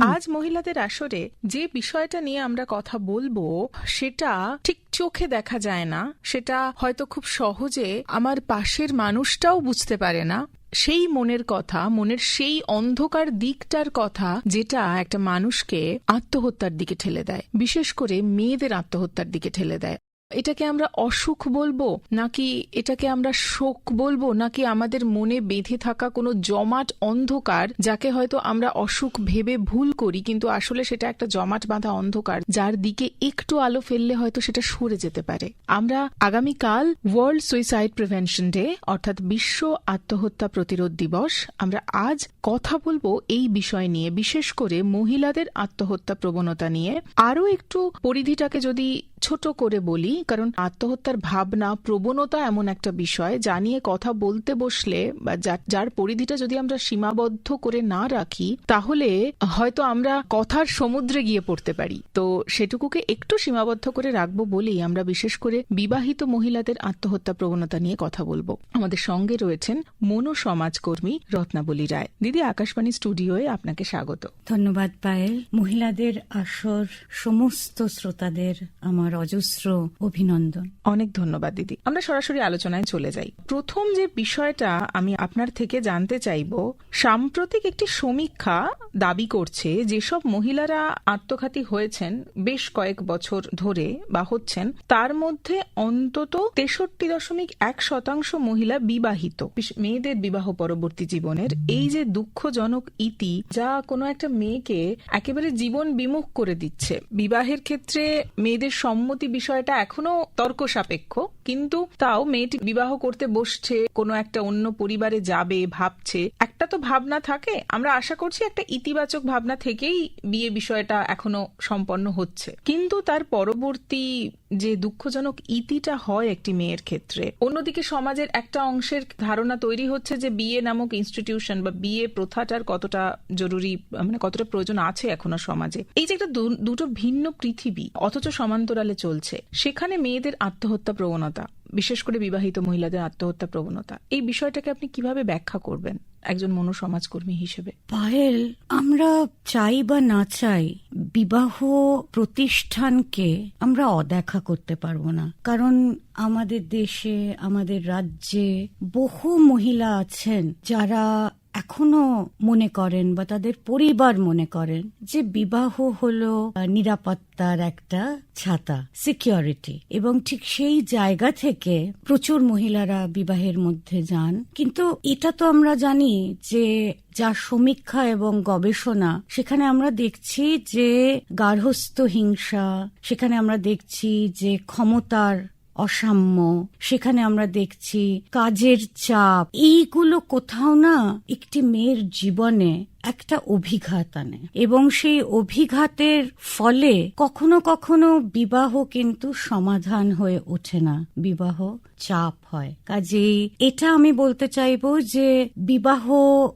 আজ মহিলাদের আসরে যে বিষয়টা নিয়ে আমরা কথা বলব, সেটা ঠিক চোখে দেখা যায় না। সেটা হয়তো খুব সহজে আমার পাশের মানুষটাও বুঝতে পারে না। সেই মনের কথা, মনের সেই অন্ধকার দিকটার কথা, যেটা একটা মানুষকে আত্মহত্যার দিকে ঠেলে দেয়। বিশেষ করে মেয়েদের আত্মহত্যার দিকে ঠেলে দেয়। এটাকে আমরা অসুখ বলব? নাকি এটাকে আমরা শোক বলব? নাকি আমাদের মনে বেঁধে থাকা কোনো জমাট অন্ধকার যাকে হয়তো আমরা অসুখ ভেবে ভুল করি, কিন্তু আসলে সেটা একটা জমাট বাঁধা অন্ধকার, যার দিকে একটু আলো ফেললে হয়তো সেটা সরে যেতে পারে? আমরা আগামীকাল ওয়ার্ল্ড সুইসাইড প্রিভেনশন ডে অর্থাৎ বিশ্ব আত্মহত্যা প্রতিরোধ দিবস, আমরা আজ কথা বলব এই বিষয় নিয়ে, বিশেষ করে মহিলাদের আত্মহত্যা প্রবণতা নিয়ে। আরও একটু পরিধিটাকে যদি ছোট করে বলি, কারণ আত্মহত্যার ভাবনা, প্রবণতা এমন একটা বিষয় যা নিয়ে কথা বলতে বসলে বা যার পরিধিটা যদি আমরা সীমাবদ্ধ করে না রাখি, তাহলে হয়তো আমরা কথার সমুদ্রে গিয়ে পড়তে পারি। তো সেটুকুকে একটু সীমাবদ্ধ করে রাখব বলেই আমরা বিশেষ করে বিবাহিত মহিলাদের আত্মহত্যা প্রবণতা নিয়ে কথা বলব। আমাদের সঙ্গে রয়েছেন মনো সমাজকর্মী রত্নাবলী রায়। দিদি, আকাশবাণী স্টুডিওয়ে আপনাকে স্বাগত। ধন্যবাদ পায়েল। মহিলাদের আসর সমস্ত শ্রোতাদের আমার অজস্র অভিনন্দন। অনেক ধন্যবাদ, দিদি। আমরা সরাসরি আলোচনায় চলে যাই। প্রথম যে বিষয়টা আমি আপনার থেকে জানতে চাইব, সাম্প্রতিক একটি সমীক্ষা দাবি করছে, যেসব মহিলারা আত্মঘাতী হয়েছেন বেশ কয়েক বছর ধরে বা হচ্ছেন, তার মধ্যে অন্তত তেষট্টি দশমিক এক শতাংশ মহিলা বিবাহিত। মেয়েদের বিবাহ পরবর্তী জীবনের এই যে দুঃখজনক ইতি, যা কোনো একটা মেয়েকে একেবারে জীবন বিমুখ করে দিচ্ছে। বিবাহের ক্ষেত্রে মেয়েদের সম্মতি বিষয়টা এখনও তর্ক সাপেক্ষ কিন্তু তাও মেয়েটি বিবাহ করতে বসছে, কোনো একটা অন্য পরিবারে যাবে, ভাবছে। একটা তো ভাবনা থাকে। আমরা আশা করছি একটা ইতিবাচক ভাবনা থেকেই বিয়ে বিষয়টা এখনও সম্পন্ন হচ্ছে। কিন্তু তার পরবর্তী যে দুঃখজনক ইতিটা হয় একটি মেয়ের ক্ষেত্রে, অন্যদিকে সমাজের একটা অংশের ধারণা তৈরি হচ্ছে যে বিয়ে নামক ইনস্টিটিউশন বা বিয়ে প্রথাটার কতটা জরুরি মানে কতটা প্রয়োজন আছে এখনও সমাজে। এই যে একটা দুটো ভিন্ন পৃথিবী, অথচ সমান্তরালে চলছে, সেখানে মেয়েদের আত্মহত্যা প্রবণতা, বিশেষ করে বিবাহিত মহিলাদের আত্মহত্যা প্রবণতা, এই বিষয়টাকে আপনি কীভাবে ব্যাখ্যা করবেন? একজন মনোসমাজকর্মী হিসেবে। পায়েল, আমরা চাই বা না চাই, বিবাহ প্রতিষ্ঠানকে আমরা অদেখা করতে পারব না। কারণ আমাদের দেশে, আমাদের রাজ্যে বহু মহিলা আছেন যারা এখনও মনে করেন বা তাদের পরিবার মনে করেন যে বিবাহ হলো নিরাপত্তার একটা ছাতা সিকিউরিটি এবং ঠিক সেই জায়গা থেকে প্রচুর মহিলারা বিবাহের মধ্যে যান। কিন্তু এটা তো আমরা জানি যে যা সমীক্ষা এবং গবেষণা, সেখানে আমরা দেখছি যে গার্হস্থ হিংসা, সেখানে আমরা দেখছি যে ক্ষমতার অসাম্য। সেখানে আমরা দেখছি কাজের চাপ। এইগুলো কোথাও না একটি মেয়ের জীবনে একটা অভিঘাত আনে। এবং সেই অভিঘাতের ফলে কখনো কখনো বিবাহ কিন্তু সমাধান হয়ে ওঠে না। বিবাহ চাপ হয়। কাজেই এটা আমি বলতে চাইব যে বিবাহ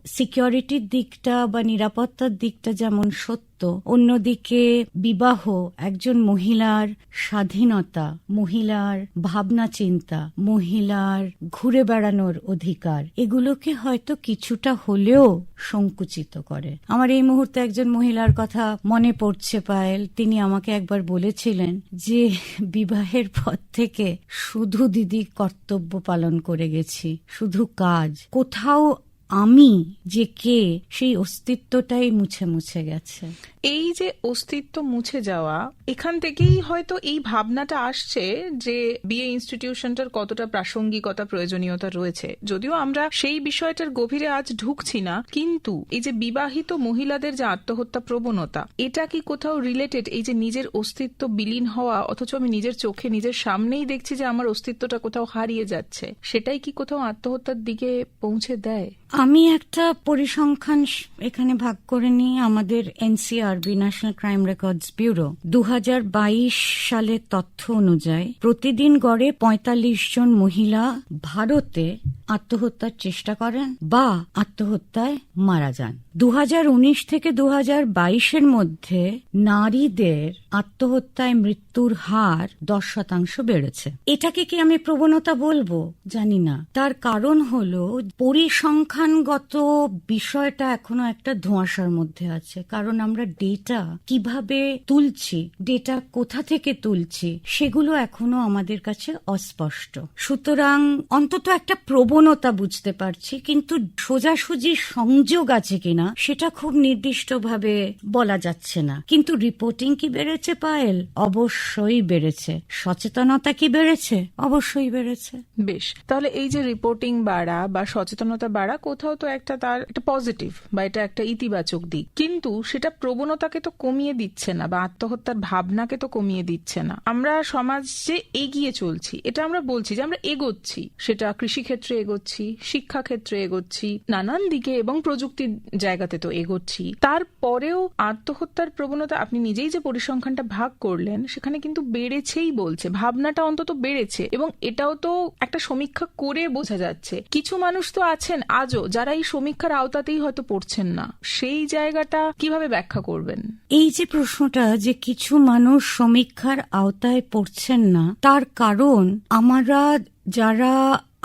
সিকিউরিটির দিকটা বা নিরাপত্তার দিকটা যেমন সত্য অন্যদিকে বিবাহ, একজন মহিলার স্বাধীনতা, মহিলার ভাবনা চিন্তা, মহিলার ঘুরে বেড়ানোর অধিকার, এগুলোকে হয়তো কিছুটা হলেও সংকুচিত করে। আমার এই মুহূর্তে একজন মহিলার কথা মনে পড়ছে পায়েল। তিনি আমাকে একবার বলেছিলেন যে, বিবাহের পর থেকে শুধু দিদি কর্তব্য পালন করে গেছি, শুধু কাজ। কোথাও আমি যে কে, সেই অস্তিত্বটাই মুছে মুছে গেছে। এই যে অস্তিত্ব মুছে যাওয়া, এখান থেকেই হয়তো এই ভাবনাটা আসছে যে বিয়ে ইনস্টিটিউশনটার কতটা প্রাসঙ্গিকতা, প্রয়োজনীয়তা রয়েছে। যদিও আমরা সেই বিষয়টার গভীরে আজ ঢুকছি না, কিন্তু এই যে বিবাহিত মহিলাদের যে আত্মহত্যা প্রবণতা, এটা কি কোথাও রিলেটেড এই যে নিজের অস্তিত্ব বিলীন হওয়া, অথচ আমি নিজের চোখে, নিজের সামনেই দেখছি যে আমার অস্তিত্বটা কোথাও হারিয়ে যাচ্ছে, সেটাই কি কোথাও আত্মহত্যার দিকে পৌঁছে দেয়? আমি একটা পরিসংখ্যান এখানে ভাগ করে নিই। আমাদের NCRB national crime records bureau দু হাজার বাইশ সালের তথ্য অনুযায়ী প্রতিদিন গড়ে পঁয়তাল্লিশ জন মহিলা ভারতে আত্মহত্যার চেষ্টা করেন বা আত্মহত্যায় মারা যান। দু হাজার উনিশ থেকে দু বাইশের মধ্যে নারীদের আত্মহত্যায় মৃত্যুর হার দশ শতাংশ বেড়েছে। এটাকে কি আমি প্রবণতা বলব? জানি না। তার কারণ হলো পরিসংখ্যানগত বিষয়টা এখনও একটা ধোঁয়াশার মধ্যে আছে। কারণ আমরা ডেটা কীভাবে তুলছি, ডেটা কোথা থেকে তুলছি, সেগুলো এখনও আমাদের কাছে অস্পষ্ট। সুতরাং অন্তত একটা প্রবণতা বুঝতে পারছি, কিন্তু সোজাসুজি সংযোগ আছে কিনা সেটা খুব নির্দিষ্টভাবে বলা যাচ্ছে না। কিন্তু রিপোর্টিং কি বেড়েছে, পায়েল? অবশ্যই বেড়েছে। সচেতনতা কি বেড়েছে? অবশ্যই বেড়েছে। বেশ, তাহলে এই যে রিপোর্টিং বাড়া বা সচেতনতা বাড়া, কোথাও তো একটা তার একটা পজিটিভ বা এটা একটা ইতিবাচক দিক। কিন্তু সেটা প্রবণতাকে তো কমিয়ে দিচ্ছে না বা আত্মহত্যার ভাবনাকে তো কমিয়ে দিচ্ছে না। আমরা সমাজে এগিয়ে চলছি, এটা আমরা বলছি যে আমরা এগোচ্ছি। সেটা কৃষিক্ষেত্রে এগোচ্ছি, শিক্ষাক্ষেত্রে এগোচ্ছি, নানান দিকে এবং প্রযুক্তির জায়গাতে তো এগোচ্ছি। তারপরেও আত্মহত্যার প্রবণতা, আপনি নিজেই যে পরিসংখ্যানটা ভাগ করলেন, সেখানে কিন্তু বেড়েছেই বলছে। ভাবনাটা অন্তত বেড়েছে এবং এটাও তো একটা সমীক্ষা করে বোঝা যাচ্ছে। কিছু মানুষ তো আছেন আজও, যারা এই সমীক্ষার আওতাতেই হয়তো পড়ছেন না। সেই জায়গাটা কীভাবে ব্যাখ্যা করবেন? এই যে প্রশ্নটা যে কিছু মানুষ সমীক্ষার আওতায় পড়ছেন না, তার কারণ আমরা যারা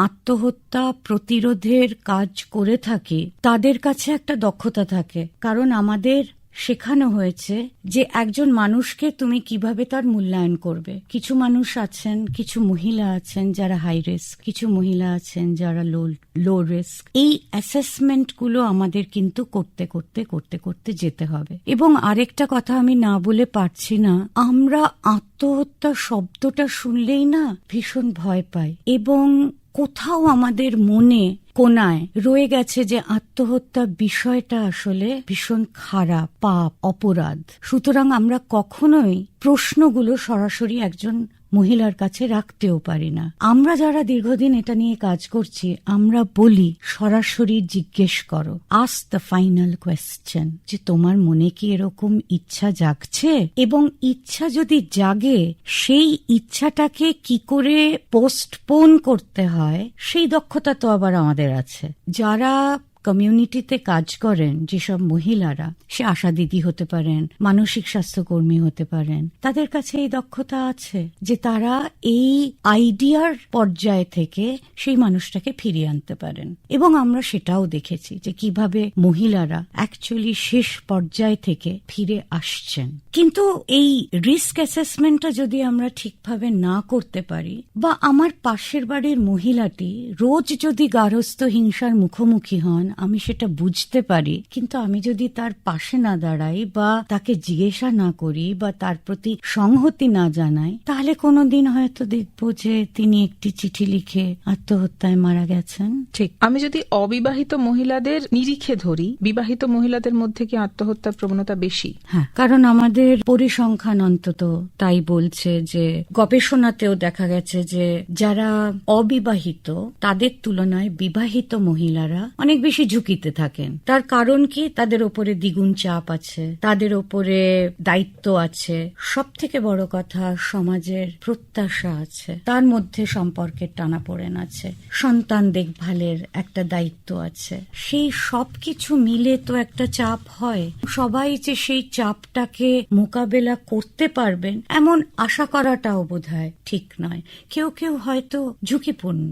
আত্মহত্যা প্রতিরোধের কাজ করে থাকি, তাদের কাছে একটা দক্ষতা থাকে। কারণ আমাদের শেখানো হয়েছে যে একজন মানুষকে তুমি কীভাবে তার মূল্যায়ন করবে। কিছু মানুষ আছেন, কিছু মহিলা আছেন যারা হাই রিস্ক কিছু মহিলা আছেন যারা লো লো রিস্ক এই অ্যাসেসমেন্টগুলো আমাদের কিন্তু করতে করতে করতে করতে যেতে হবে। এবং আরেকটা কথা আমি না বলে পারছি না, আমরা আত্মহত্যা শব্দটা শুনলেই না ভীষণ ভয় পাই। এবং কোথাও আমাদের মনে কোনায় রয়ে গেছে যে আত্মহত্যা বিষয়টা আসলে ভীষণ খারাপ, পাপ, অপরাধ। সুতরাং আমরা কখনোই প্রশ্নগুলো সরাসরি একজন মহিলার কাছে রাখতেও পারি না। আমরা যারা দীর্ঘদিন এটা নিয়ে কাজ করছি, আমরা বলি, সরাসরি জিজ্ঞেস করো। আস দ্য ফাইনাল কোয়েশ্চেন যে তোমার মনে কি এরকম ইচ্ছা জাগছে? এবং ইচ্ছা যদি জাগে, সেই ইচ্ছাটাকে কি করে পোস্টপোন করতে হয়? সেই দক্ষতা তো আবার আমাদের আছে। যারা কমিউনিটিতে কাজ করেন যেসব মহিলারা, সে আশা দিদি হতে পারেন, মানসিক স্বাস্থ্যকর্মী হতে পারেন, তাদের কাছে এই দক্ষতা আছে যে তারা এই আইডিয়ার পর্যায় থেকে সেই মানুষটাকে ফিরিয়ে আনতে পারেন। এবং আমরা সেটাও দেখেছি যে কীভাবে মহিলারা অ্যাকচুয়ালি শেষ পর্যায় থেকে ফিরে আসছেন। কিন্তু এই রিস্ক অ্যাসেসমেন্টটা যদি আমরা ঠিকভাবে না করতে পারি বা আমার পাশের বাড়ির মহিলাটি রোজ যদি গার্হস্থ হিংসার মুখোমুখি হন আমি সেটা বুঝতে পারি কিন্তু আমি যদি তার পাশে না দাঁড়াই বা তাকে জিজ্ঞাসা না করি বা তার প্রতি সংহতি না জানাই তাহলে কোনোদিন হয়তো দেখব যে তিনি একটি চিঠি লিখে আত্মহত্যায় মারা গেছেন। ঠিক। আমি যদি অবিবাহিত মহিলাদের নিরিখে ধরি বিবাহিত মহিলাদের মধ্যে কি আত্মহত্যার প্রবণতা বেশি? হ্যাঁ কারণ আমাদের পরিসংখ্যান অন্তত তাই বলছে যে গবেষণাতেও দেখা গেছে যে যারা অবিবাহিত তাদের তুলনায় বিবাহিত মহিলারা অনেক বেশি ঝুঁকিতে থাকেন। তার কারণ কি? তাদের ওপরে দ্বিগুণ চাপ আছে। তাদের ওপরে দায়িত্ব আছে। সব থেকে বড় কথা, সমাজের প্রত্যাশা আছে। তার মধ্যে সম্পর্কের টানাপোড়েন আছে। সন্তান দেখভালের একটা দায়িত্ব আছে। সেই সব কিছু মিলে তো একটা চাপ হয়। সবাই যে সেই চাপটাকে মোকাবেলা করতে পারবেন, এমন আশা করাটাও বোধ ঠিক নয়। কেউ কেউ হয়তো ঝুঁকিপূর্ণ।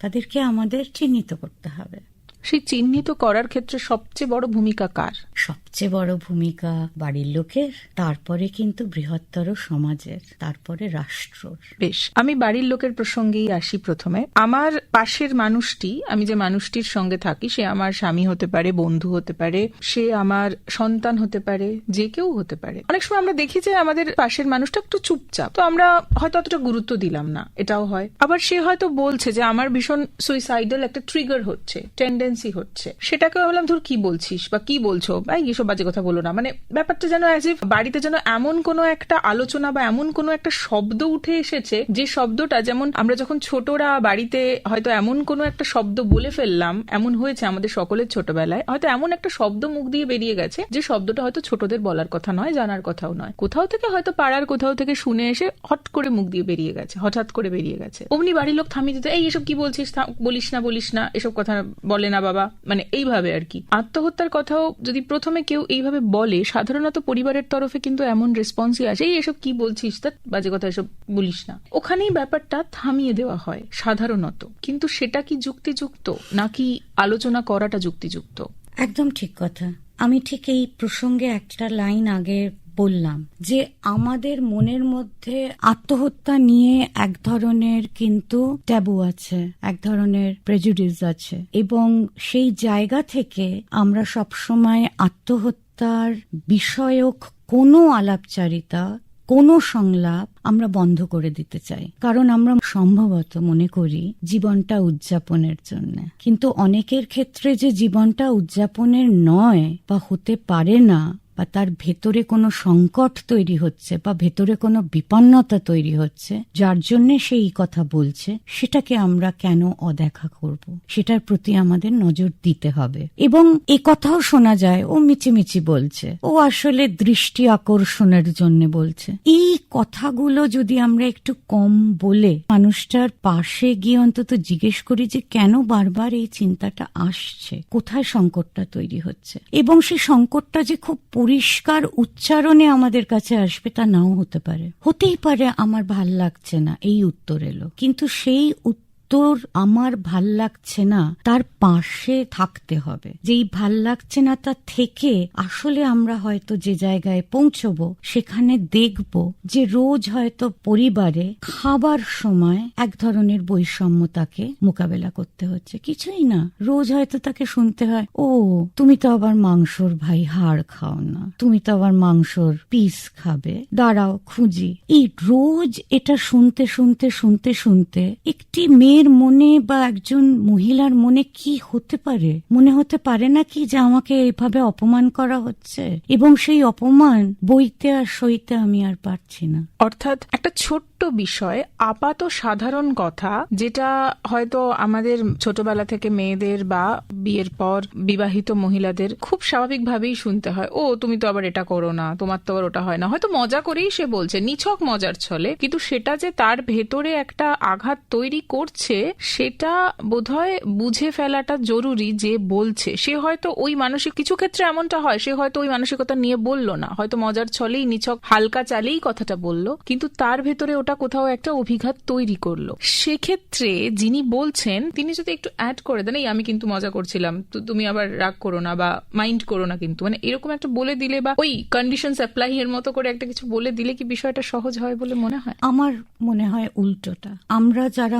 তাদেরকে আমাদের চিহ্নিত করতে হবে। সেই চিহ্নিত করার ক্ষেত্রে সবচেয়ে বড় ভূমিকা কার? সবচেয়ে বড় ভূমিকা বাড়ির লোকের, তারপরে কিন্তু বৃহত্তর সমাজের, তারপরে রাষ্ট্রর। বেশ, আমি বাড়ির লোকের প্রসঙ্গেই আসি প্রথমে। আমার পাশের মানুষটি, আমি যে মানুষটির সঙ্গে থাকি, সে আমার স্বামী হতে পারে, বন্ধু হতে পারে, সে আমার সন্তান হতে পারে, যে কেউ হতে পারে। অনেক সময় আমরা দেখি যে আমাদের পাশের মানুষটা একটু চুপচাপ, তো আমরা হয়তো অতটা গুরুত্ব দিলাম না, এটাও হয়। আবার সে হয়তো বলছে যে আমার ভীষণ সুইসাইডাল একটা ট্রিগার হচ্ছে টেন্ডেন্সি হচ্ছে। সেটাকে ভাবলাম, ধর, কি বলছিস বা কি বলছো? এই বাজে কথা বলো না। মানে ব্যাপারটা যেন অ্যাজ বাড়িতে যেন এমন কোনো একটা আলোচনা বা এমন কোনো একটা শব্দ উঠে এসেছে, যে শব্দটা যেমন আমরা যখন ছোটরা বাড়িতে হয়তো এমন কোনো একটা শব্দ বলে ফেললাম, এমন হয়েছে আমাদের সকলের ছোটবেলায়, হয়তো এমন একটা শব্দ মুখ দিয়ে বেরিয়ে গেছে, যে শব্দটা হয়তো ছোটদের বলার কথা নয়, জানার কথাও নয়। কোথাও থেকে হয়তো পাড়ার কোথাও থেকে শুনে এসে হট করে মুখ দিয়ে বেরিয়ে গেছে, হঠাৎ করে বেরিয়ে গেছে। অমনি বাড়ির লোক থামিয়ে দিতে, এই, এসব কি বলছিস? বলিস না বলিস না, এসব কথা বলে না বাবা। মানে এইভাবে আর কি। আত্মহত্যার কথাও যদি প্রথমে কেউ এইভাবে বলে, সাধারণত পরিবারের তরফে কিন্তু এমন রেসপন্সই আসে, এই এসব কি বলছিস? তা বাজে কথা, এসব বলিস না। ওখানেই ব্যাপারটা থামিয়ে দেওয়া হয়, সাধারণত। কিন্তু সেটা কি যুক্তিযুক্ত, নাকি আলোচনা করাটা যুক্তিযুক্ত? একদম ঠিক কথা। আমি ঠিক এই প্রসঙ্গে একটা লাইন আগে বললাম যে আমাদের মনের মধ্যে আত্মহত্যা নিয়ে এক ধরনের কিন্তু ট্যাবু আছে, এক ধরনের প্রেজুডিস আছে। এবং সেই জায়গা থেকে আমরা সবসময় আত্মহত্যার বিষয়ক কোনো আলাপচারিতা, কোনো সংলাপ আমরা বন্ধ করে দিতে চাই। কারণ আমরা সম্ভবত মনে করি জীবনটা উদযাপনের জন্য। কিন্তু অনেকের ক্ষেত্রে যে জীবনটা উদযাপনের নয় বা হতে পারে না বা তার ভেতরে কোনো সংকট তৈরি হচ্ছে বা ভেতরে কোনো বিপন্নতা তৈরি হচ্ছে, যার জন্য সে এই কথা বলছে, সেটাকে আমরা কেন অদেখা করব? সেটার প্রতি আমাদের নজর দিতে হবে। এবং এ কথাও শোনা যায়, ও মিচিমিচি বলছে, ও আসলে দৃষ্টি আকর্ষণের জন্য বলছে। এই কথাগুলো যদি আমরা একটু কম বলে মানুষটার পাশে গিয়ে অন্তত জিজ্ঞেস করি যে কেন বারবার এই চিন্তাটা আসছে? কোথায় সংকটটা তৈরি হচ্ছে? এবং সেই সংকটটা যে খুব পরিষ্কার উচ্চারণে আমাদের কাছে আসবে তা নাও হতে পারে। হতেই পারে আমার ভালো লাগছে না, এই উত্তর এলো। কিন্তু সেই উত্তর আমার ভালো লাগছে না, তার পাশে থাকতে হবে। যেই ভালো লাগছে না, তা থেকে আসলে আমরা হয়তো যে জায়গায় পৌঁছবো, সেখানে দেখব যে রোজ হয়তো পরিবারে খাবার সময় এক ধরনের বৈষম্য তাকে মোকাবেলা করতে হচ্ছে। কিছুই না, রোজ হয়তো তাকে শুনতে হয়, ও, তুমি তো আবার মাংসর ভাই, হাড় খাও না। তুমি তো আবার মাংসর পিস খাবে। দাঁড়াও, খুঁজি। এই রোজ এটা শুনতে শুনতে শুনতে শুনতে একটি মেয়ের মনে বা একজন মহিলার মনে কি হতে পারে? মনে হতে পারে না কি যে আমাকে এইভাবে অপমান করা হচ্ছে? এবং সেই অপমান বইতে আর সইতে আমি আর পারছি না। অর্থাৎ একটা ছোট্ট বিষয়, আপাত সাধারণ কথা, যেটা হয়তো আমাদের ছোটবেলা থেকে মেয়েদের বা বিয়ের পর বিবাহিত মহিলাদের খুব স্বাভাবিকভাবেই শুনতে হয়, ও, তুমি তো আবার এটা করো না, তোমার তো আবার ওটা হয় না। হয়তো মজা করেই সে বলছে, নিছক মজার ছলে, কিন্তু সেটা যে তার ভেতরে একটা আঘাত তৈরি করছে সেটা বোধহয় বুঝে ফেলাটা জরুরি যে বলছে। সে হয়তো ওই মানসিক, কিছু ক্ষেত্রে এমনটা হয়, সে হয়তো ওই মানসিকতা নিয়ে বলল না। হয়তো মজার ছলেই নিছক, হালকা চালেই কথাটা বলল, কিন্তু তার ভেতরে ওটা কোথাও একটা অভিঘাত তৈরি করল। সেক্ষেত্রে যিনি বলছেন, তিনি যদি একটু অ্যাড করে দেন, এই আমি কিন্তু মজা করছিলাম, তো তুমি আবার রাগ করো না বা মাইন্ড করো না কিন্তু। মানে এরকম একটা বলে দিলে বা ওই কন্ডিশন অ্যাপ্লাই এর মতো করে একটা কিছু বলে দিলে কি বিষয়টা সহজ হয় বলে মনে হয়? আমার মনে হয় উল্টোটা। আমরা যারা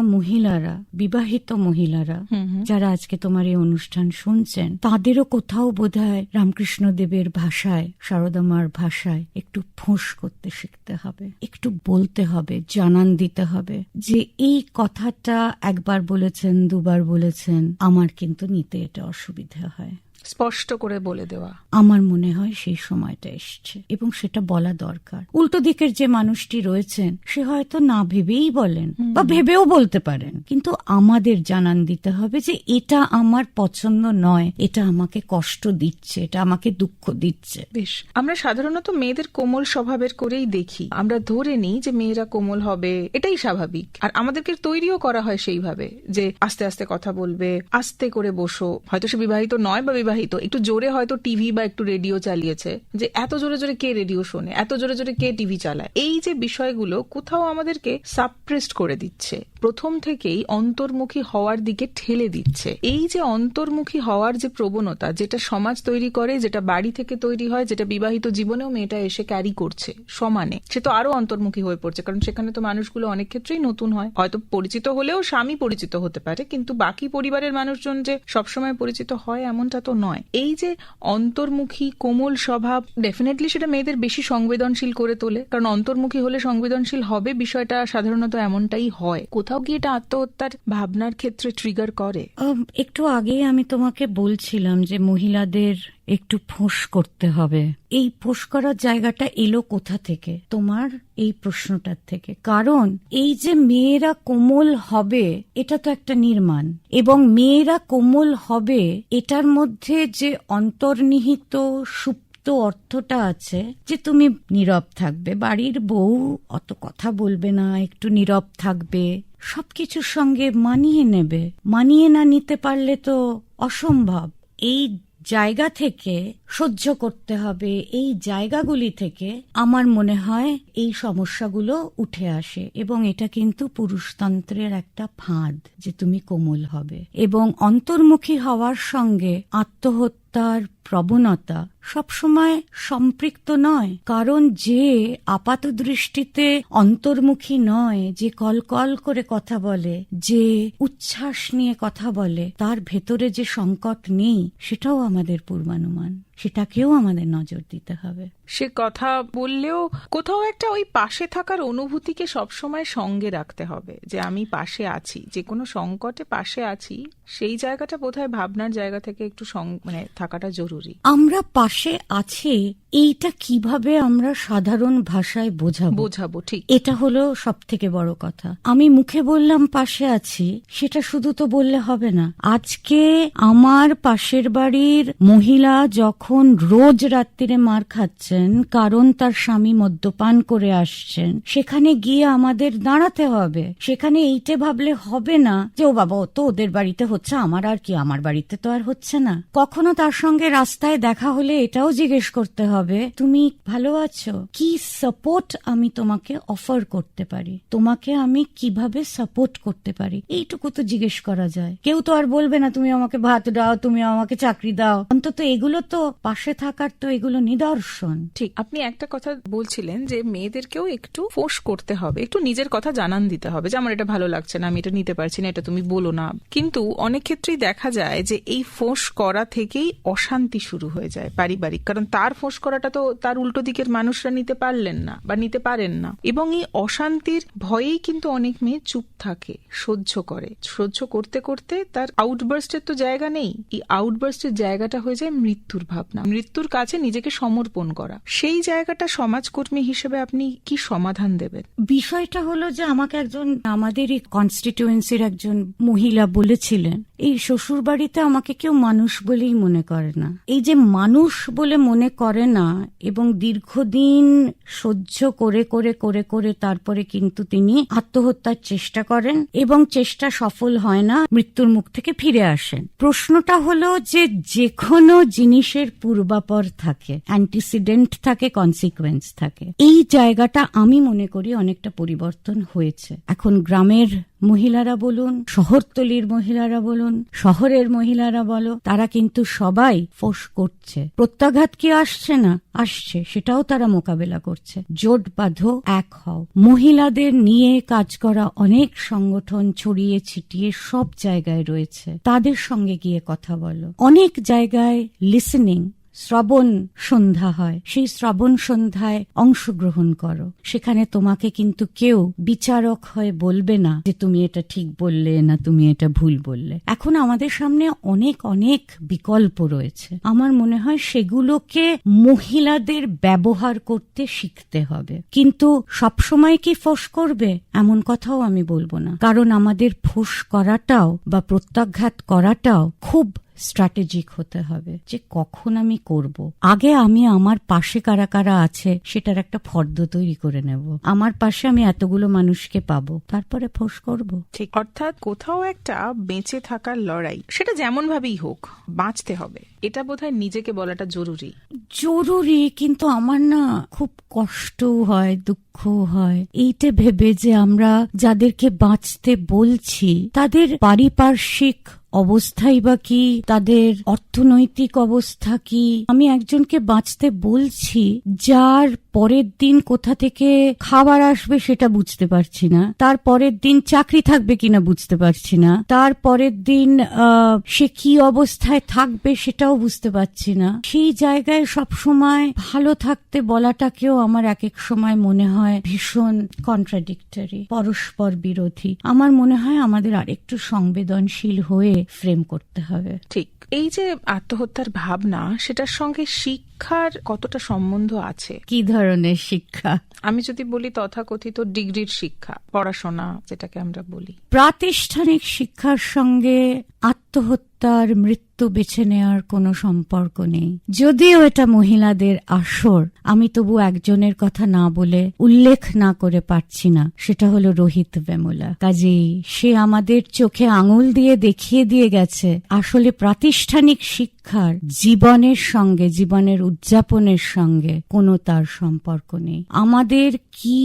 মহিলারা বিবাহিত মহিলারা যারা আজকে তোমার এই অনুষ্ঠান শুনছেন তাদেরও কোথাও বোধ হয় রামকৃষ্ণ দেবের ভাষায় শারদামার ভাষায় একটু ফোঁস করতে শিখতে হবে। একটু বলতে হবে জানান দিতে হবে যে এই কথাটা একবার বলেছেন দুবার বলেছেন আমার কিন্তু নিতে এটা অসুবিধা হয়। স্পষ্ট করে বলে দেওয়া। আমার মনে হয় সেই সময়টা এসছে এবং সেটা বলা দরকার। উল্টো দিকের যে মানুষটি রয়েছেন সে হয়তো না ভেবেই বলেন বা ভেবেও বলতে পারেন। কিন্তু আমাদের জানান দিতে হবে যে এটা আমার পছন্দ নয় এটা আমাকে কষ্ট দিচ্ছে এটা আমাকে দুঃখ দিচ্ছে। বেশ আমরা সাধারণত মেয়েদের কোমল স্বভাবের করেই দেখি। আমরা ধরে নিই যে মেয়েরা কোমল হবে এটাই স্বাভাবিক। আর আমাদেরকে তৈরিও করা হয় সেইভাবে যে আস্তে আস্তে কথা বলবে আস্তে করে বসো। হয়তো সে বিবাহিত নয় বা বিবাহিত একটু জোরে হয়তো টিভি বা একটু রেডিও চালিয়েছে, যে এত জোরে জোরে কে রেডিও শোনে, এত জোরে জোরে কে টিভি চালায়, এই যে বিষয়গুলো কোথাও আমাদেরকে সাপ্রেসড করে দিচ্ছে, প্রথম থেকেই অন্তর্মুখী হওয়ার দিকে ঠেলে দিচ্ছে। এই যে অন্তর্মুখী হওয়ার যে প্রবণতা, যেটা সমাজ তৈরি করে, যেটা বাড়ি থেকে তৈরি হয়, যেটা বিবাহিত জীবনেও মেয়েটা এসে ক্যারি করছে, সমানে, সে তো আরও অন্তর্মুখী হয়ে পড়ছে, কারণ সেখানে তো মানুষগুলো অনেক ক্ষেত্রেই নতুন হয়। হয়তো পরিচিত হলেও স্বামী পরিচিত হতে পারে, কিন্তু বাকি পরিবারের মানুষজন যে সবসময় পরিচিত হয়, এমনটা তো নয়। এই যে অন্তর্মুখী কোমল স্বভাব ডেফিনেটলি সেটা মেয়েদের বেশি সংবেদনশীল করে তোলে। কারণ অন্তর্মুখী হলে সংবেদনশীল হবে, বিষয়টা সাধারণত এমনটাই হয়। কোথাও গিয়ে এটা আত্মহত্যার ভাবনার ক্ষেত্রে ট্রিগার করে। একটু আগে আমি তোমাকে বলছিলাম যে মহিলাদের একটু ফোঁস করতে হবে। এই ফোঁস করার জায়গাটা এলো কোথা থেকে? তোমার এই প্রশ্নটার থেকে। কারণ এই যে মেয়েরা কোমল হবে, এটা তো একটা নির্মাণ। এবং মেয়েরা কোমল হবে, এটার মধ্যে যে অন্তর্নিহিত সুপ্ত অর্থটা আছে, যে তুমি নীরব থাকবে, বাড়ির বউ অত কথা বলবে না, একটু নীরব থাকবে, সবকিছুর সঙ্গে মানিয়ে নেবে। মানিয়ে না নিতে পারলে তো অসম্ভব। এই জায়গা থেকে সহ্য করতে হবে। এই জায়গাগুলি থেকে আমার মনে হয় এই সমস্যাগুলো উঠে আসে এবং এটা কিন্তু পুরুষতন্ত্রের একটা ফাঁদ যে তুমি কোমল হবে। এবং অন্তর্মুখী হওয়ার সঙ্গে আত্মহত্যার প্রবণতা সবসময় সম্পৃক্ত নয়, কারণ যে আপাত দৃষ্টিতে অন্তর্মুখী নয়, যে কলকল করে কথা বলে, যে উচ্ছ্বাস নিয়ে কথা বলে, তার ভেতরে যে সংকট নেই, সেটাও আমাদের পূর্বানুমান। সেটাকেও আমাদের নজর দিতে হবে। সে কথা বললেও কোথাও একটা ওই পাশে থাকার অনুভূতিকে সবসময় সঙ্গে রাখতে হবে যে আমি পাশে আছি যে কোনো সংকটে পাশে আছি সেই জায়গাটা বোধহয় ভাবনার জায়গা থেকে একটু মানে থাকাটা জরুরি। আমরা পাশে আছি এইটা কীভাবে আমরা সাধারণ ভাষায় বোঝাবো? বোঝাবো ঠিক। এটা হলো সব থেকে বড় কথা। আমি মুখে বললাম পাশে আছি সেটা শুধু তো বললে হবে না। আজকে আমার পাশের বাড়ির মহিলা যখন রোজ রাত্রিরে মার খাচ্ছেন, কারণ তার স্বামী মদ্যপান করে আসছেন, সেখানে গিয়ে আমাদের দাঁড়াতে হবে। সেখানে এইটে ভাবলে হবে না যে, ও বাবা তো ওদের বাড়িতে হচ্ছে, আমার আর কি, আমার বাড়িতে তো আর হচ্ছে না। কখনো তার সঙ্গে রাস্তায় দেখা হলে এটাও জিজ্ঞেস করতে হবে, তুমি ভালো আছো? কি সাপোর্ট আমি তোমাকে অফার করতে পারি? তোমাকে আমি কীভাবে সাপোর্ট করতে পারি? এইটুকু তো জিজ্ঞেস করা যায়। কেউ তো আর বলবে না, তুমি আমাকে ভাত দাও, তুমি আমাকে চাকরি দাও। অন্তত এগুলো তো পাশে থাকার তো এগুলো নিদর্শন। ঠিক, আপনি একটা কথা বলছিলেন যে মেয়েদেরকেও একটু ফোর্স করতে হবে, একটু নিজের কথা জানান দিতে হবে যে, আমার এটা ভালো লাগছে না, আমি এটা নিতে পারছি না, এটা তুমি বলো না। কিন্তু অনেক ক্ষেত্রেই দেখা যায় যে এই ফোর্স করা থেকেই অশান্তি শুরু হয়ে যায় পারিবারিক, কারণ তার ফোর্স করাটা তো তার উল্টো দিকের মানুষরা নিতে পারলেন না বা নিতে পারেন না। এবং এই অশান্তির ভয়েই কিন্তু অনেক মেয়ে চুপ থাকে, সহ্য করে। সহ্য করতে করতে তার আউটবার্স্টের তো জায়গা নেই। এই আউটবার্স্টের জায়গাটা হয়ে যায় মৃত্যুর ভাবনা। মৃত্যুর কাছে নিজেকে সমর্পণ করা। সেই জায়গাটা সমাজকর্মী হিসেবে আপনি কি সমাধান দেবেন? বিষয়টা হলো যে আমাকে একজন, আমাদের এই কনস্টিটিউয়েন্সির একজন মহিলা বলেছিলেন, এই শ্বশুর বাড়িতে আমাকে কেউ মানুষ বলেই মনে করে না। এই যে মানুষ বলে মনে করে না, এবং দীর্ঘদিন সহ্য করে করে করে করে তারপরে কিন্তু তিনি আত্মহত্যার চেষ্টা করেন, এবং চেষ্টা সফল হয় না, মৃত্যুর মুখ থেকে ফিরে আসেন। প্রশ্নটা হলো যে যে কোনো জিনিসের পূর্বাপর থাকে অ্যান্টিসিডেন্ট থাকে কনসিকুয়েন্স থাকে। এই জায়গাটা আমি মনে করি অনেকটা পরিবর্তন হয়েছে। এখন গ্রামের মহিলারা বলুন, শহরতলির মহিলারা বলুন, শহরের মহিলারা বলো, তারা কিন্তু সবাই ফোঁস করছে। প্রত্যাঘাত কি আসছে না? আসছে, সেটাও তারা মোকাবেলা করছে। জোট বাঁধো, এক হও। মহিলাদের নিয়ে কাজ করা অনেক সংগঠন ছড়িয়ে ছিটিয়ে সব জায়গায় রয়েছে। তাদের সঙ্গে গিয়ে কথা বলো। অনেক জায়গায় লিসেনিং শ্রবণ সন্ধ্যা হয়। সেই শ্রবণ সন্ধ্যায় অংশগ্রহণ করো। সেখানে তোমাকে কিন্তু কেউ বিচারক হয়ে বলবে না যে তুমি এটা ঠিক বললে না তুমি এটা ভুল বললে। এখন আমাদের সামনে অনেক অনেক বিকল্প রয়েছে। আমার মনে হয় সেগুলোকে মহিলাদের ব্যবহার করতে শিখতে হবে। কিন্তু সবসময় কি ফোঁস করবে? এমন কথাও আমি বলব না। কারণ আমাদের ফোঁস করাটাও বা প্রত্যাঘাত করাটাও খুব স্ট্র্যাটেজিক হতে হবে যে কখন আমি করব। আগে আমি আমার পাশে কারা কারা আছে সেটার একটা ফর্দ তৈরি করে নেব। আমার পাশে আমি এতগুলো মানুষকে পাবো তারপরে ফোঁস করব। ঠিক অর্থাৎ কোথাও একটা বেঁচে থাকার লড়াই সেটা যেমন ভাবেই হোক বাঁচতে হবে। এটা বোধহয় নিজেকে বলাটা জরুরি। জরুরি কিন্তু আমার না খুব কষ্টও হয় দুঃখ হয়। এইটা ভেবে যে আমরা যাদেরকে বাঁচতে বলছি তাদের পারিপার্শ্বিক অবস্থাই বা কি? তাদের অর্থনৈতিক অবস্থা কি? আমি একজনকে বাঁচতে বলছি, যার পরের দিন কোথা থেকে খাবার আসবে সেটা বুঝতে পারছি না। তার পরের দিন চাকরি থাকবে কিনা বুঝতে পারছি না। তার পরের দিন সে কি অবস্থায় থাকবে সেটাও বুঝতে পারছি না। সেই জায়গায় সব সময় ভালো থাকতে বলাটাকেও আমার এক এক সময় মনে হয় ভীষণ কন্ট্রাডিক্টরি পরস্পর বিরোধী। আমার মনে হয় আমাদের আরেকটু সংবেদনশীল হয়ে ফ্রেম করতে হবে। ঠিক। এই যে আত্মহত্যার ভাবনা সেটার সঙ্গে শিক্ষার কতটা সম্বন্ধ আছে? কি ধরনের শিক্ষা? আমি যদি বলি তথাকথিত ডিগ্রির শিক্ষা পড়াশোনা যেটাকে আমরা বলি। প্রাতিষ্ঠানিক শিক্ষার সঙ্গে আত্মহত্যার মৃত্যু বেছে নেওয়ার কোনো সম্পর্ক নেই। যদিও এটা মহিলাদের আসর, আমি তবু একজনের কথা না বলে উল্লেখ না করে পারছি না। সেটা হলো রোহিত বেমুলা। কাজেই সে আমাদের চোখে আঙুল দিয়ে দেখিয়ে দিয়ে গেছে, আসলে প্রাতিষ্ঠানিক শিক্ষার, জীবনের সঙ্গে, জীবনের উদযাপনের সঙ্গে কোনো তার সম্পর্ক নেই। আমাদের কি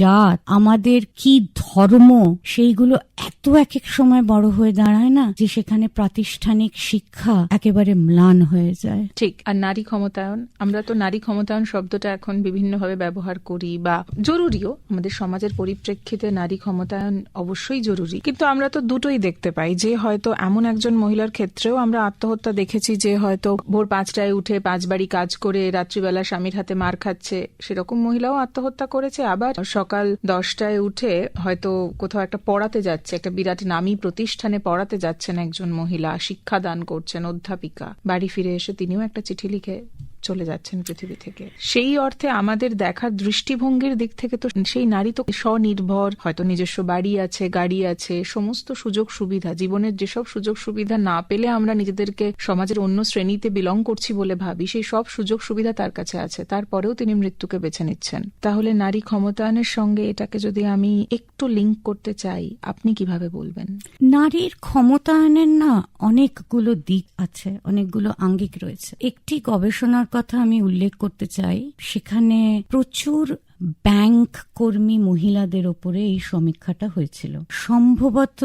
জাত, আমাদের কি ধর্ম, সেইগুলো এত এক এক সময় বড় হয়ে দাঁড়ায় না যে সেখানে প্রাতিষ্ঠানিক শিক্ষা একেবারে ম্লান হয়ে যায়। ঠিক, আর নারী ক্ষমতায়ন, আমরা তো নারী ক্ষমতায়ন শব্দটা এখন বিভিন্নভাবে ব্যবহার করি বা জরুরিও, আমাদের সমাজের পরিপ্রেক্ষিতে নারী ক্ষমতায়ন অবশ্যই জরুরি। কিন্তু আমরা তো দুটোই দেখতে পাই, যে হয়তো এমন একজন মহিলার ক্ষেত্রেও আমরা আত্মহত্যা দেখেছি যে হয়তো ভোর পাঁচটায় উঠে পাঁচ বাড়ি কাজ করে রাত্রিবেলা স্বামীর হাতে মার খাচ্ছে, সেরকম মহিলাও আত্মহত্যা করেছে। আবার সকাল দশটায় উঠে হয়তো কোথাও একটা পড়াতে যাচ্ছে, একটা বিরাট নামী প্রতিষ্ঠানে পড়াতে যাচ্ছেন একজন মহিলা, শিক্ষাদান করছেন অধ্যাপিকা। বাড়ি ফিরে এসে তিনিও একটা চিঠি লিখে চলে যাচ্ছেন পৃথিবী থেকে। সেই অর্থে আমাদের দেখার দৃষ্টিভঙ্গির দিক থেকে তো সেই নারী তো স্বনির্ভর, হয়তো নিজস্ব বাড়ি আছে, গাড়ি আছে, সমস্ত সুযোগ সুবিধা, জীবনের যেসব সুযোগ সুবিধা না পেলে আমরা নিজেদেরকে সমাজের অন্য শ্রেণীতে বিলং করছি বলে ভাবি, সেই সব সুযোগ সুবিধা তার কাছে আছে, তারপরেও তিনি মৃত্যুকে বেছে নিচ্ছেন। তাহলে নারী ক্ষমতায়নের সঙ্গে এটাকে যদি আমি একটু লিঙ্ক করতে চাই, আপনি কীভাবে বলবেন? নারীর ক্ষমতায়নের না অনেকগুলো দিক আছে, অনেকগুলো আঙ্গিক রয়েছে। একটি গবেষণার কথা আমি উল্লেখ করতে চাই, সেখানে প্রচুর ব্যাংক কর্মী মহিলাদের ওপরে এই সমীক্ষাটা হয়েছিল। সম্ভবত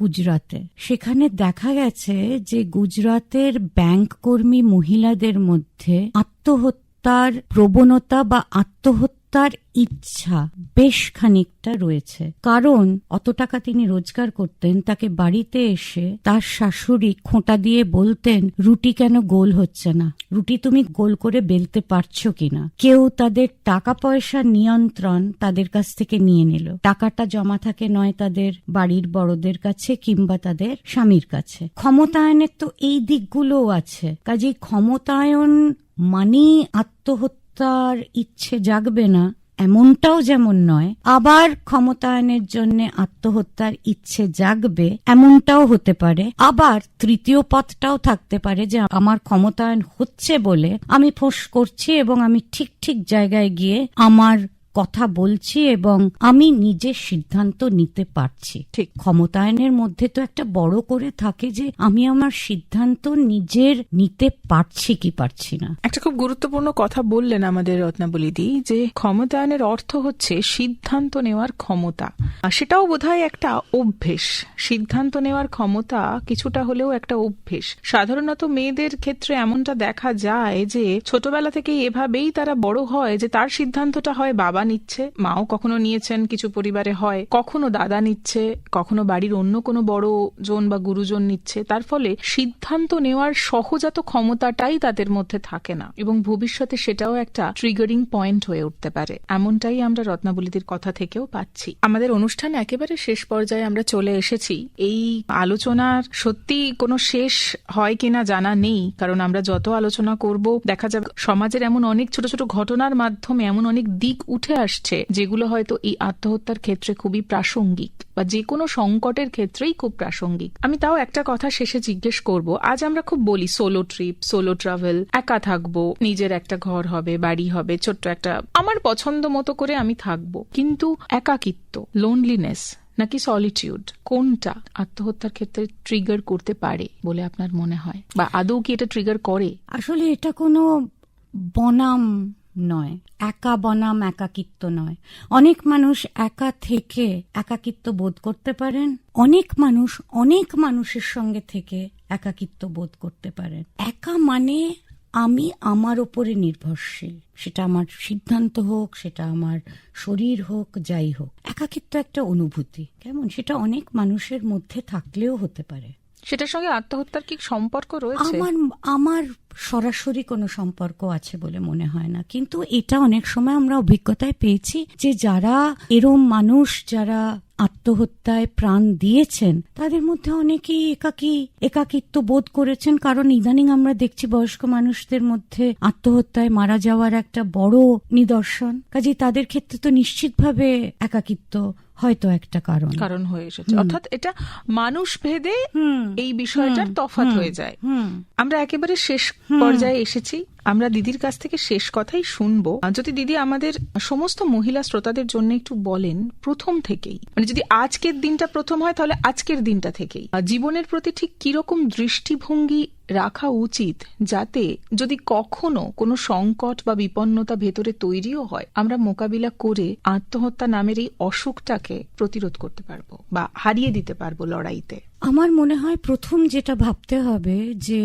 গুজরাতে সেখানে দেখা গেছে যে গুজরাতের ব্যাংক কর্মী মহিলাদের মধ্যে আত্মহত্যার প্রবণতা বা আত্মহত্যার ইচ্ছা বেশ খানিকটা রয়েছে। কারণ অত টাকা তিনি রোজগার করতেন, তাকে বাড়িতে এসে তার শাশুড়ি খোঁটা দিয়ে বলতেন, রুটি কেন গোল হচ্ছে না? রুটি তুমি গোল করে বেলতে পারছ কিনা? কেউ তাদের টাকা পয়সা নিয়ন্ত্রণ তাদের কাছ থেকে নিয়ে নিল। টাকাটা জমা থাকে নয় তাদের বাড়ির বড়দের কাছে কিংবা তাদের স্বামীর কাছে। ক্ষমতায়নের তো এই দিকগুলোও আছে। কাজেই ক্ষমতায়ন মানেই আত্মহত্যার ইচ্ছে জাগবে না, এমনটাও যেমন নয়, আবার ক্ষমতায়নের জন্য আত্মহত্যার ইচ্ছে জাগবে, এমনটাও হতে পারে। আবার তৃতীয় পথটাও থাকতে পারে যে আমার ক্ষমতায়ন হচ্ছে বলে আমি ফোঁস করছি এবং আমি ঠিক ঠিক জায়গায় গিয়ে আমার কথা বলছি এবং আমি নিজের সিদ্ধান্ত নিতে পারছি। ঠিক। ক্ষমতায়নের মধ্যে তো একটা বড় করে থাকে যে আমি আমার সিদ্ধান্ত নিজের নিতে পারছি কি পারছি না। একটা খুব গুরুত্বপূর্ণ কথা বললেন আমাদের রত্নাবলিদি যে ক্ষমতায়নের অর্থ হচ্ছে সিদ্ধান্ত নেওয়ার ক্ষমতা। সেটাও বোধহয় একটা অভ্যেস। সিদ্ধান্ত নেওয়ার ক্ষমতা কিছুটা হলেও একটা অভ্যেস। সাধারণত মেয়েদের ক্ষেত্রে এমনটা দেখা যায় যে ছোটবেলা থেকে এভাবেই তারা বড় হয় যে তার সিদ্ধান্তটা হয় বাবা নিচ্ছে, মাও কখনো নিয়েছেন, কিছু পরিবারে হয়, কখনো দাদা নিচ্ছে, কখনো বাড়ির অন্য কোনো বড় জন বা গুরুজন নিচ্ছে, তার ফলে সিদ্ধান্ত নেওয়ার সহজাত ক্ষমতাটাই তাদের মধ্যে থাকে না এবং ভবিষ্যতে সেটাও একটা ট্রিগারিং পয়েন্ট হয়ে উঠতে পারে। এমনটাই আমরা রত্নাবলিদের কথা থেকেও পাচ্ছি। আমাদের অনুষ্ঠান একেবারে শেষ পর্যায়ে আমরা চলে এসেছি। এই আলোচনার সত্যি কোনো শেষ হয় কিনা জানা নেই, কারণ আমরা যত আলোচনা করব, দেখা যাবে সমাজের এমন অনেক ছোট ছোট ঘটনার মাধ্যমে এমন অনেক দিক উঠে আসছে, যেগুলো হয়তো এই আত্মহত্যার ক্ষেত্রে খুবই প্রাসঙ্গিক বা যে কোনো সংকটের ক্ষেত্রেই খুব প্রাসঙ্গিক। আমি তাও একটা কথা শেষে জিজ্ঞেস করব, আজ আমরা খুব বলি সোলো ট্রিপ সোলো ট্রাভেল একা থাকব, নিজের একটা ঘর হবে, বাড়ি হবে, ছোট্ট একটা, আমার পছন্দ মতো করে আমি থাকব। কিন্তু একাকিত্ব লোনলিনেস নাকি সলিটিউড কোনটা আত্মহত্যার ক্ষেত্রে ট্রিগার করতে পারে বলে আপনার মনে হয়? বা আদৌ কি এটা ট্রিগার করে? আসলে এটা কোনো বনাম নয়। একা বনাম, একাকিত্ব নয়। অনেক মানুষ একা থেকে একাকিত্ব বোধ করতে পারেন। অনেক মানুষ অনেক মানুষের সঙ্গে থেকে একাকিত্ব বোধ করতে পারেন। একা মানে আমি আমার ওপরে নির্ভরশীল। সেটা আমার সিদ্ধান্ত হোক, সেটা আমার শরীর হোক, যাই হোক। একাকিত্ব একটা অনুভূতি, কেমন? সেটা অনেক মানুষের মধ্যে থাকলেও হতে পারে। সেটার সঙ্গে আত্মহত্যার কি সম্পর্ক রয়েছে? আমার আমার সরাসরি কোনো সম্পর্ক আছে বলে মনে হয় না। কিন্তু এটা অনেক সময় আমরা অভিজ্ঞতায় পেয়েছি যে যারা এরম মানুষ যারা আত্মহত্যায় প্রাণ দিয়েছেন, তাদের মধ্যে অনেকেই একাকী, একাকিত্ব বোধ করেছেন। কারণ ইদানিং আমরা দেখছি বয়স্ক মানুষদের মধ্যে আত্মহত্যায় মারা যাওয়ার একটা বড় নিদর্শন। কাজে তাদের ক্ষেত্রে তো নিশ্চিতভাবে একাকিত্ব হয়তো একটা কারণ। কারণ হয়ে এসেছে। অর্থাৎ এটা মানুষ ভেদে এই বিষয়টার তফাৎ হয়ে যায়। আমরা একেবারে শেষ পর্যায়ে এসেছি। আমরা দিদির কাছ থেকে শেষ কথাই শুনব। যদি দিদি আমাদের সমস্ত মহিলা শ্রোতাদের জন্য একটু বলেন, প্রথম থেকেই মানে যদি আজকের দিনটা প্রথম হয়, তাহলে আজকের দিনটা থেকেই। জীবনের প্রতি ঠিক কীরকম দৃষ্টিভঙ্গি রাখা উচিত যাতে যদি কখনো কোনো সংকট বা বিপন্নতা ভেতরে তৈরিও হয়, আমরা মোকাবিলা করে আত্মহত্যা নামের এই অসুখটাকে প্রতিরোধ করতে পারব বা হারিয়ে দিতে পারব লড়াইতে। আমার মনে হয় প্রথম যেটা ভাবতে হবে যে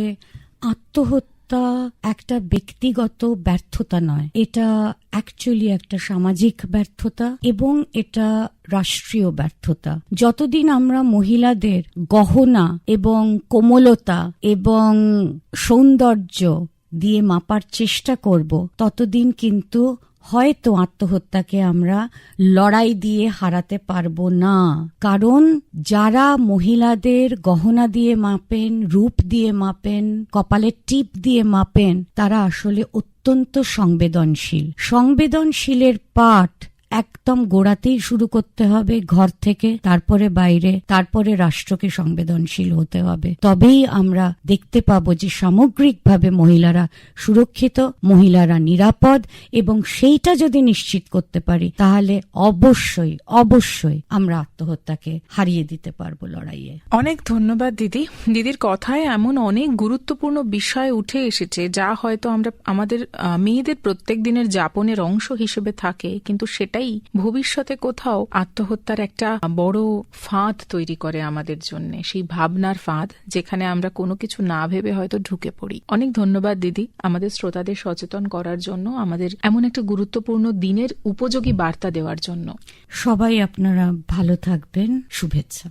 আত্মহত্যা একটা ব্যক্তিগত ব্যর্থতা নয়। এটা অ্যাকচুয়ালি একটা সামাজিক ব্যর্থতা এবং এটা রাষ্ট্রীয় ব্যর্থতা। যতদিন আমরা মহিলাদের গহনা এবং কোমলতা এবং সৌন্দর্য দিয়ে মাপার চেষ্টা করব, ততদিন কিন্তু হয়তো আত্মহত্যাকে আমরা লড়াই দিয়ে হারাতে পারব না। কারণ যারা মহিলাদের গহনা দিয়ে মাপেন, রূপ দিয়ে মাপেন, কপালের টিপ দিয়ে মাপেন, তারা আসলে অত্যন্ত সংবেদনশীল। সংবেদনশীলের পাঠ একদম গোড়াতেই শুরু করতে হবে, ঘর থেকে, তারপরে বাইরে, তারপরে রাষ্ট্রকে সংবেদনশীল হতে হবে। তবেই আমরা দেখতে পাবো যে সামগ্রিকভাবে মহিলারা সুরক্ষিত, মহিলারা নিরাপদ, এবং সেইটা যদি নিশ্চিত করতে পারি, তাহলে অবশ্যই অবশ্যই আমরা আত্মহত্যাকে হারিয়ে দিতে পারব লড়াইয়ে। অনেক ধন্যবাদ দিদি। দিদির কথায় এমন অনেক গুরুত্বপূর্ণ বিষয় উঠে এসেছে, যা হয়তো আমরা, আমাদের মেয়েদের প্রত্যেক দিনের যাপনের অংশ হিসেবে থাকে, কিন্তু সেটাই ভবিষ্যতে কোথাও আত্মহত্যার একটা বড় ফাঁদ তৈরি করে আমাদের জন্য, সেই ভাবনার ফাঁদ যেখানে আমরা কোনো কিছু না ভেবে হয়তো ঢুকে পড়ি। অনেক ধন্যবাদ দিদি আমাদের শ্রোতাদের সচেতন করার জন্য, আমাদের এমন একটা গুরুত্বপূর্ণ দিনের উপযোগী বার্তা দেওয়ার জন্য। সবাই আপনারা ভালো থাকবেন, শুভেচ্ছা।